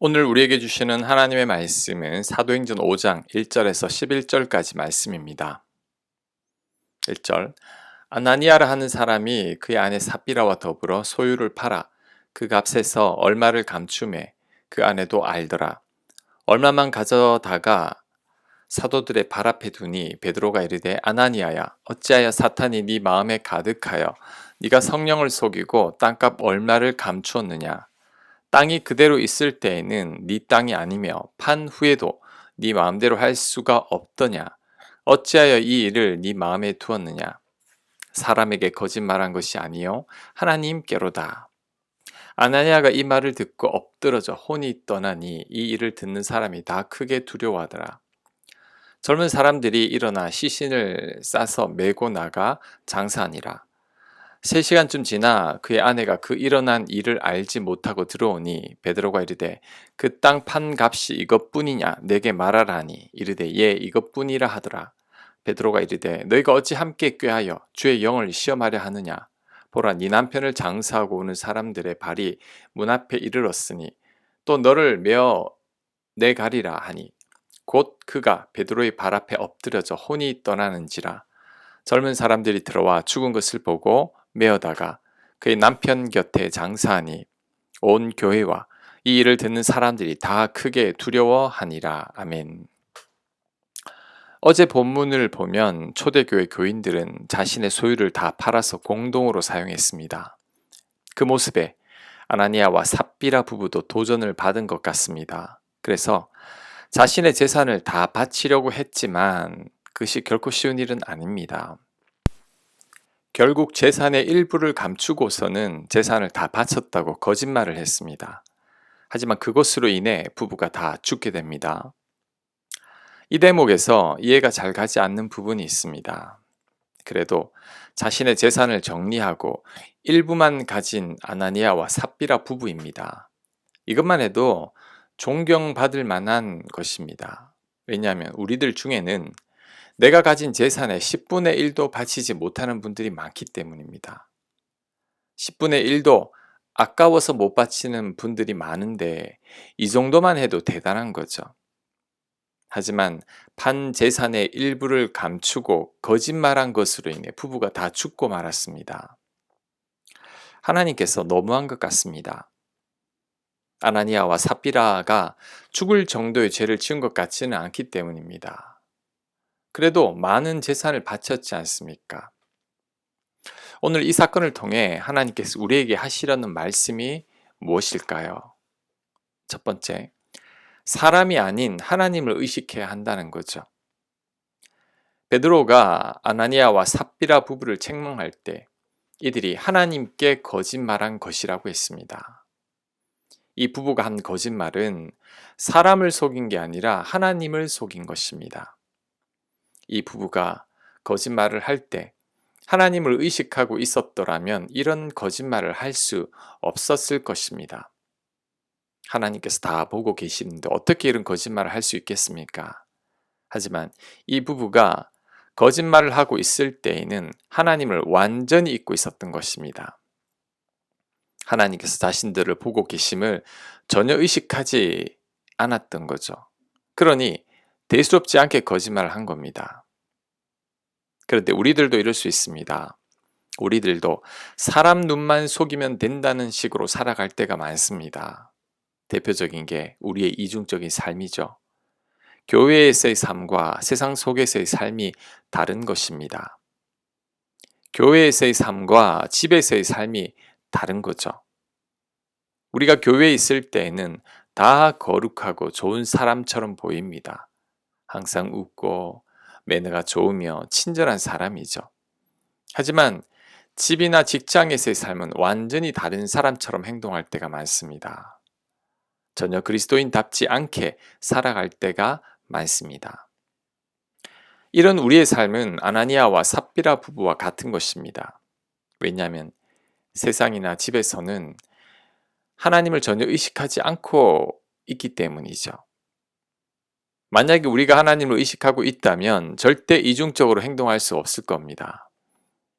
오늘 우리에게 주시는 하나님의 말씀은 사도행전 5장 1절에서 11절까지 말씀입니다. 1절 아나니아라 하는 사람이 그의 아내 삽비라와 더불어 소유를 팔아 그 값에서 얼마를 감춤해 그 아내도 알더라. 얼마만 가져다가 사도들의 발 앞에 두니 베드로가 이르되 아나니아야 어찌하여 사탄이 네 마음에 가득하여 네가 성령을 속이고 땅값 얼마를 감추었느냐 땅이 그대로 있을 때에는 네 땅이 아니며 판 후에도 네 마음대로 할 수가 없더냐? 어찌하여 이 일을 네 마음에 두었느냐? 사람에게 거짓말한 것이 아니요 하나님께로다. 아나니아가 이 말을 듣고 엎드러져 혼이 떠나니 이 일을 듣는 사람이 다 크게 두려워하더라. 젊은 사람들이 일어나 시신을 싸서 메고 나가 장사하니라 3시간쯤 지나 그의 아내가 그 일어난 일을 알지 못하고 들어오니 베드로가 이르되 그 땅 판 값이 이것뿐이냐? 내게 말하라니. 이르되 예 이것뿐이라 하더라. 베드로가 이르되 너희가 어찌 함께 꾀하여 주의 영을 시험하려 하느냐? 보라 네 남편을 장사하고 오는 사람들의 발이 문 앞에 이르렀으니 또 너를 메어 내가리라 하니 곧 그가 베드로의 발 앞에 엎드려져 혼이 떠나는지라. 젊은 사람들이 들어와 죽은 것을 보고 메어다가 그의 남편 곁에 장사하니 온 교회와 이 일을 듣는 사람들이 다 크게 두려워하니라. 아멘. 어제 본문을 보면 초대교회 교인들은 자신의 소유를 다 팔아서 공동으로 사용했습니다. 그 모습에 아나니아와 삽비라 부부도 도전을 받은 것 같습니다. 그래서 자신의 재산을 다 바치려고 했지만 그것이 결코 쉬운 일은 아닙니다. 결국 재산의 일부를 감추고서는 재산을 다 바쳤다고 거짓말을 했습니다. 하지만 그것으로 인해 부부가 다 죽게 됩니다. 이 대목에서 이해가 잘 가지 않는 부분이 있습니다. 그래도 자신의 재산을 정리하고 일부만 가진 아나니아와 삽비라 부부입니다. 이것만 해도 존경받을 만한 것입니다. 왜냐하면 우리들 중에는 내가 가진 재산의 10분의 1도 바치지 못하는 분들이 많기 때문입니다. 10분의 1도 아까워서 못 바치는 분들이 많은데 이 정도만 해도 대단한 거죠. 하지만 판 재산의 일부를 감추고 거짓말한 것으로 인해 부부가 다 죽고 말았습니다. 하나님께서 너무한 것 같습니다. 아나니아와 사피라가 죽을 정도의 죄를 지은 것 같지는 않기 때문입니다. 그래도 많은 재산을 바쳤지 않습니까? 오늘 이 사건을 통해 하나님께서 우리에게 하시려는 말씀이 무엇일까요? 첫 번째, 사람이 아닌 하나님을 의식해야 한다는 거죠. 베드로가 아나니아와 삽비라 부부를 책망할 때 이들이 하나님께 거짓말한 것이라고 했습니다. 이 부부가 한 거짓말은 사람을 속인 게 아니라 하나님을 속인 것입니다. 이 부부가 거짓말을 할 때 하나님을 의식하고 있었더라면 이런 거짓말을 할 수 없었을 것입니다. 하나님께서 다 보고 계시는데 어떻게 이런 거짓말을 할 수 있겠습니까? 하지만 이 부부가 거짓말을 하고 있을 때에는 하나님을 완전히 잊고 있었던 것입니다. 하나님께서 자신들을 보고 계심을 전혀 의식하지 않았던 거죠. 그러니 대수롭지 않게 거짓말을 한 겁니다. 그런데 우리들도 이럴 수 있습니다. 우리들도 사람 눈만 속이면 된다는 식으로 살아갈 때가 많습니다. 대표적인 게 우리의 이중적인 삶이죠. 교회에서의 삶과 세상 속에서의 삶이 다른 것입니다. 교회에서의 삶과 집에서의 삶이 다른 거죠. 우리가 교회에 있을 때에는 다 거룩하고 좋은 사람처럼 보입니다. 항상 웃고 매너가 좋으며 친절한 사람이죠. 하지만 집이나 직장에서의 삶은 완전히 다른 사람처럼 행동할 때가 많습니다. 전혀 그리스도인답지 않게 살아갈 때가 많습니다. 이런 우리의 삶은 아나니아와 삽비라 부부와 같은 것입니다. 왜냐하면 세상이나 집에서는 하나님을 전혀 의식하지 않고 있기 때문이죠. 만약에 우리가 하나님을 의식하고 있다면 절대 이중적으로 행동할 수 없을 겁니다.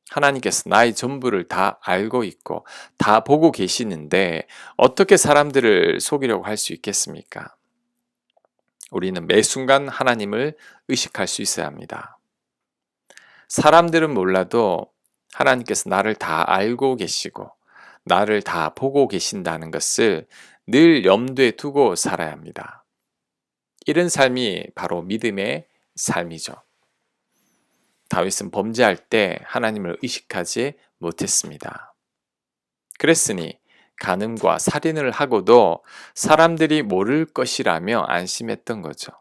하나님께서 나의 전부를 다 알고 있고 다 보고 계시는데 어떻게 사람들을 속이려고 할 수 있겠습니까? 우리는 매 순간 하나님을 의식할 수 있어야 합니다. 사람들은 몰라도 하나님께서 나를 다 알고 계시고 나를 다 보고 계신다는 것을 늘 염두에 두고 살아야 합니다. 이런 삶이 바로 믿음의 삶이죠. 다윗은 범죄할 때 하나님을 의식하지 못했습니다. 그랬으니 간음과 살인을 하고도 사람들이 모를 것이라며 안심했던 거죠.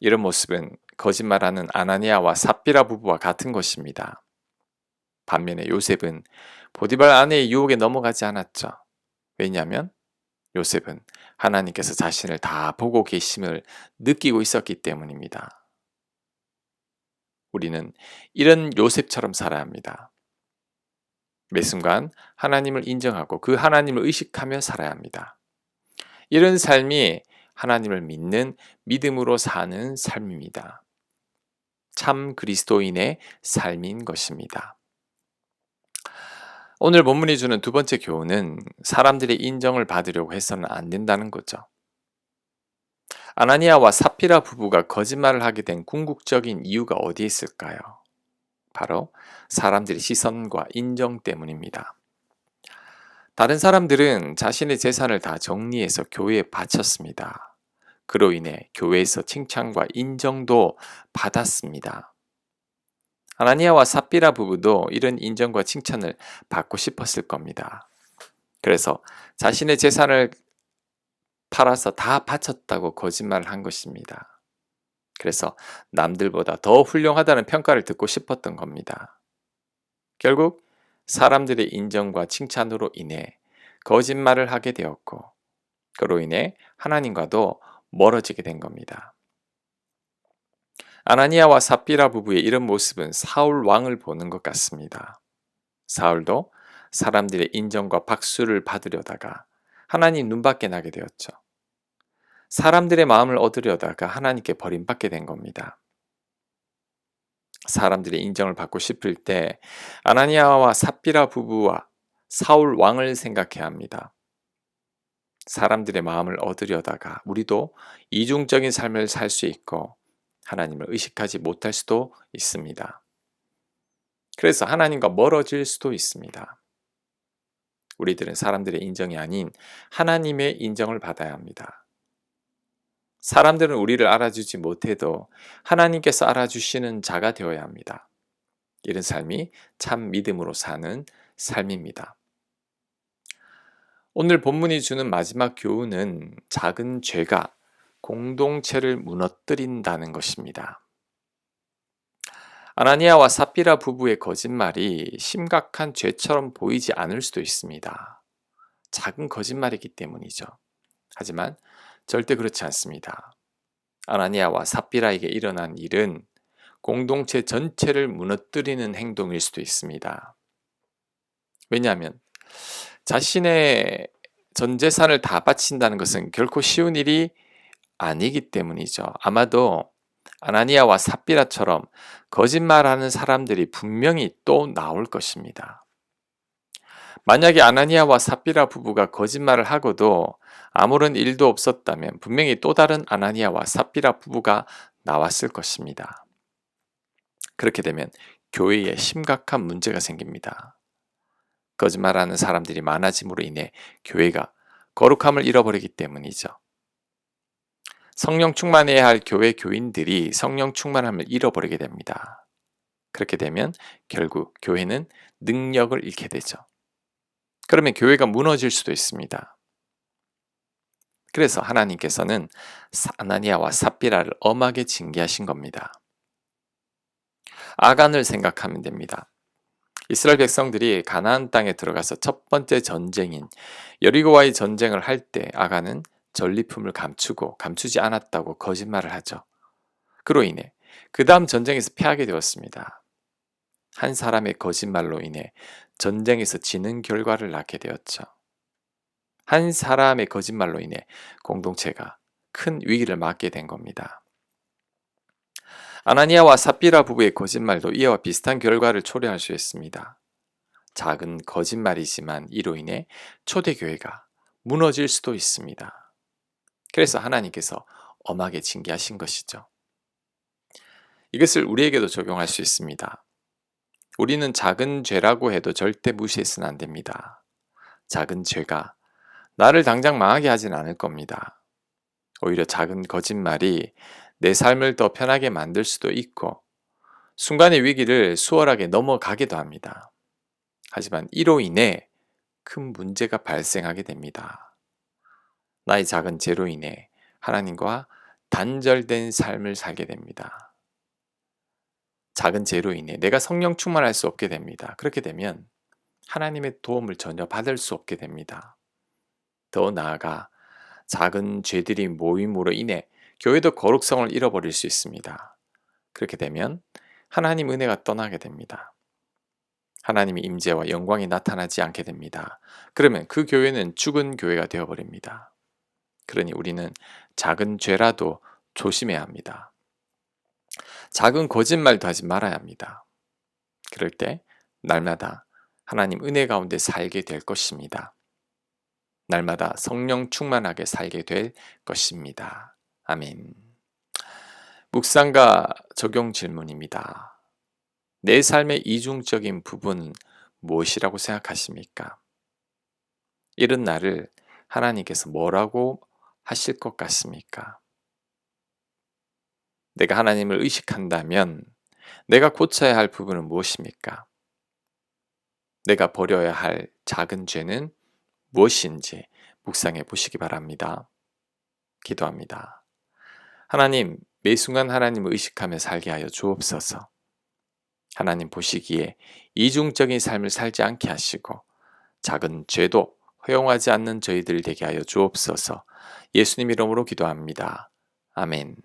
이런 모습은 거짓말하는 아나니아와 삽비라 부부와 같은 것입니다. 반면에 요셉은 보디발 아내의 유혹에 넘어가지 않았죠. 왜냐하면 요셉은 하나님께서 자신을 다 보고 계심을 느끼고 있었기 때문입니다. 우리는 이런 요셉처럼 살아야 합니다. 매 순간 하나님을 인정하고 그 하나님을 의식하며 살아야 합니다. 이런 삶이 하나님을 믿는 믿음으로 사는 삶입니다. 참 그리스도인의 삶인 것입니다. 오늘 본문이 주는 두 번째 교훈은 사람들의 인정을 받으려고 해서는 안 된다는 거죠. 아나니아와 사피라 부부가 거짓말을 하게 된 궁극적인 이유가 어디에 있을까요? 바로 사람들의 시선과 인정 때문입니다. 다른 사람들은 자신의 재산을 다 정리해서 교회에 바쳤습니다. 그로 인해 교회에서 칭찬과 인정도 받았습니다. 아나니아와 삽비라 부부도 이런 인정과 칭찬을 받고 싶었을 겁니다. 그래서 자신의 재산을 팔아서 다 바쳤다고 거짓말을 한 것입니다. 그래서 남들보다 더 훌륭하다는 평가를 듣고 싶었던 겁니다. 결국 사람들의 인정과 칭찬으로 인해 거짓말을 하게 되었고, 그로 인해 하나님과도 멀어지게 된 겁니다. 아나니아와 삽비라 부부의 이런 모습은 사울 왕을 보는 것 같습니다. 사울도 사람들의 인정과 박수를 받으려다가 하나님 눈밖에 나게 되었죠. 사람들의 마음을 얻으려다가 하나님께 버림받게 된 겁니다. 사람들의 인정을 받고 싶을 때 아나니아와 삽비라 부부와 사울 왕을 생각해야 합니다. 사람들의 마음을 얻으려다가 우리도 이중적인 삶을 살 수 있고 하나님을 의식하지 못할 수도 있습니다. 그래서 하나님과 멀어질 수도 있습니다. 우리들은 사람들의 인정이 아닌 하나님의 인정을 받아야 합니다. 사람들은 우리를 알아주지 못해도 하나님께서 알아주시는 자가 되어야 합니다. 이런 삶이 참 믿음으로 사는 삶입니다. 오늘 본문이 주는 마지막 교훈은 작은 죄가 공동체를 무너뜨린다는 것입니다. 아나니아와 사피라 부부의 거짓말이 심각한 죄처럼 보이지 않을 수도 있습니다. 작은 거짓말이기 때문이죠. 하지만 절대 그렇지 않습니다. 아나니아와 사피라에게 일어난 일은 공동체 전체를 무너뜨리는 행동일 수도 있습니다. 왜냐하면 자신의 전 재산을 다 바친다는 것은 결코 쉬운 일이 아니기 때문이죠. 아마도 아나니아와 사피라처럼 거짓말하는 사람들이 분명히 또 나올 것입니다. 만약에 아나니아와 사피라 부부가 거짓말을 하고도 아무런 일도 없었다면 분명히 또 다른 아나니아와 사피라 부부가 나왔을 것입니다. 그렇게 되면 교회에 심각한 문제가 생깁니다. 거짓말하는 사람들이 많아짐으로 인해 교회가 거룩함을 잃어버리기 때문이죠. 성령 충만해야 할 교회 교인들이 성령 충만함을 잃어버리게 됩니다. 그렇게 되면 결국 교회는 능력을 잃게 되죠. 그러면 교회가 무너질 수도 있습니다. 그래서 하나님께서는 아나니아와 삽비라를 엄하게 징계하신 겁니다. 아간을 생각하면 됩니다. 이스라엘 백성들이 가나안 땅에 들어가서 첫 번째 전쟁인 여리고와의 전쟁을 할 때 아간은 전리품을 감추고 감추지 않았다고 거짓말을 하죠. 그로 인해 그 다음 전쟁에서 패하게 되었습니다. 한 사람의 거짓말로 인해 전쟁에서 지는 결과를 낳게 되었죠. 한 사람의 거짓말로 인해 공동체가 큰 위기를 맞게 된 겁니다. 아나니아와 삽비라 부부의 거짓말도 이와 비슷한 결과를 초래할 수 있습니다. 작은 거짓말이지만 이로 인해 초대교회가 무너질 수도 있습니다. 그래서 하나님께서 엄하게 징계하신 것이죠. 이것을 우리에게도 적용할 수 있습니다. 우리는 작은 죄라고 해도 절대 무시해서는 안 됩니다. 작은 죄가 나를 당장 망하게 하진 않을 겁니다. 오히려 작은 거짓말이 내 삶을 더 편하게 만들 수도 있고 순간의 위기를 수월하게 넘어가기도 합니다. 하지만 이로 인해 큰 문제가 발생하게 됩니다. 나의 작은 죄로 인해 하나님과 단절된 삶을 살게 됩니다. 작은 죄로 인해 내가 성령 충만할 수 없게 됩니다. 그렇게 되면 하나님의 도움을 전혀 받을 수 없게 됩니다. 더 나아가 작은 죄들이 모임으로 인해 교회도 거룩성을 잃어버릴 수 있습니다. 그렇게 되면 하나님 은혜가 떠나게 됩니다. 하나님의 임재와 영광이 나타나지 않게 됩니다. 그러면 그 교회는 죽은 교회가 되어버립니다. 그러니 우리는 작은 죄라도 조심해야 합니다. 작은 거짓말도 하지 말아야 합니다. 그럴 때 날마다 하나님 은혜 가운데 살게 될 것입니다. 날마다 성령 충만하게 살게 될 것입니다. 아멘. 묵상과 적용 질문입니다. 내 삶의 이중적인 부분은 무엇이라고 생각하십니까? 이런 날을 하나님께서 뭐라고 하실 것 같습니까? 내가 하나님을 의식한다면 내가 고쳐야 할 부분은 무엇입니까? 내가 버려야 할 작은 죄는 무엇인지 묵상해 보시기 바랍니다. 기도합니다. 하나님, 매 순간 하나님을 의식하며 살게 하여 주옵소서. 하나님 보시기에 이중적인 삶을 살지 않게 하시고 작은 죄도 허용하지 않는 저희들 되게 하여 주옵소서. 예수님 이름으로 기도합니다. 아멘.